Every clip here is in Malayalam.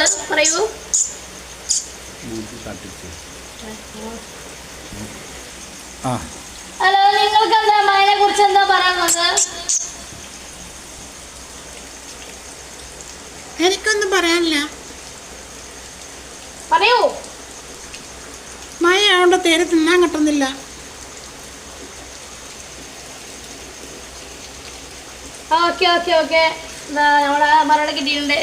പറയൂ ഹലോ നിങ്ങൾക്ക് എന്താ മഴയെ കുറിച്ച് എന്താ പറയാനുള്ളത് എനിക്കൊന്നും പറയാനില്ല. പറയൂ. മഴ ആയതുകൊണ്ട് തേര് തിന്നാൻ കിട്ടുന്നില്ല. Okay okay okay. നമ്മുടെ നമ്മളെ മറുപടി കിട്ടിയിട്ടുണ്ട്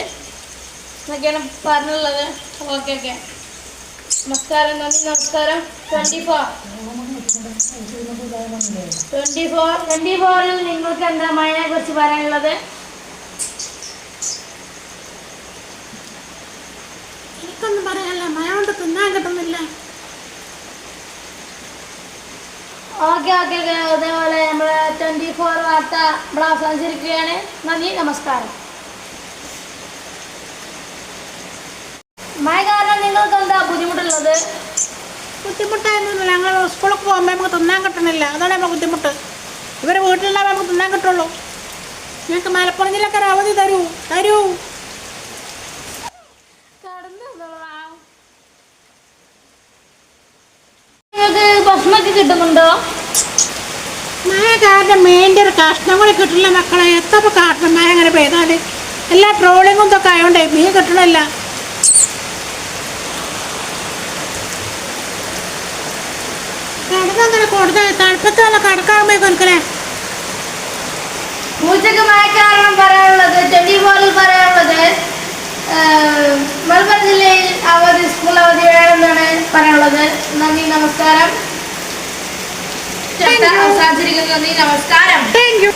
എന്നൊക്കെയാണ് പറഞ്ഞുള്ളത്. ഓക്കെ ഓക്കെ നമസ്കാരം നന്ദി നമസ്കാരം. Twenty four twenty four twenty ഫോറിൽ നിങ്ങൾക്ക് എന്താ മഴയെ കുറിച്ച് പറയാനുള്ളത്? എനിക്കൊന്നും പറയാനില്ല. മഴ കൊണ്ട് തിന്നാൻ കിട്ടുന്നില്ല. ഓക്കെ ഓക്കെ ഓക്കെ അതേപോലെ നമ്മൾ ട്വന്റി ഫോർ വാർത്ത ഇവിടെ അവസാനിച്ചിരിക്കുകയാണ്. നന്ദി നമസ്കാരം. മഴ കാരണം നിങ്ങൾക്ക് എന്താ ബുദ്ധിമുട്ടുള്ളത്? ബുദ്ധിമുട്ടായിരുന്നു ഞങ്ങൾ സ്കൂളിൽ പോകുമ്പോൾ നമുക്ക് തിന്നാൻ കിട്ടണില്ല. അതാണ് നമ്മൾ ബുദ്ധിമുട്ട്. ഇവർ വീട്ടിലുണ്ടാകുമ്പോൾ നമുക്ക് തിന്നാൻ കിട്ടുള്ളൂ. ഞങ്ങൾക്ക് മലപ്പുറം ജില്ലക്കാർ അവധി തരൂ. തരൂ. നിങ്ങൾക്ക് ഭക്ഷണമൊക്കെ കിട്ടുന്നുണ്ടോ? മഴ കാരണം മേന്റെ ഒരു കഷ്ണം കൂടി കിട്ടില്ല മക്കളെ. എത്ര കാട്ടണം മഴ അങ്ങനെ പെയ്താൽ എല്ലാ ട്രോളിങ്ങും ഇതൊക്കെ ആയതുകൊണ്ടേ മീൻ കിട്ടണില്ല കിടന്നങ്ങനെ കൊടുത്ത തണുപ്പത്ത് വല്ല കിടക്കാകുമ്പോൾ കൊടുക്കലേ പൂച്ചക്ക് പറയാനുള്ളത് ട്വന്റി ഫോറിൽ പറയാനുള്ളത് മലപ്പുറം ജില്ലയിൽ അവധി സ്കൂൾ അവധി വേണമെന്നാണ് പറയാനുള്ളത്. നന്ദി നമസ്കാരം. അവസാനിച്ചിരിക്കുന്നു. നന്ദി നമസ്കാരം. Thank you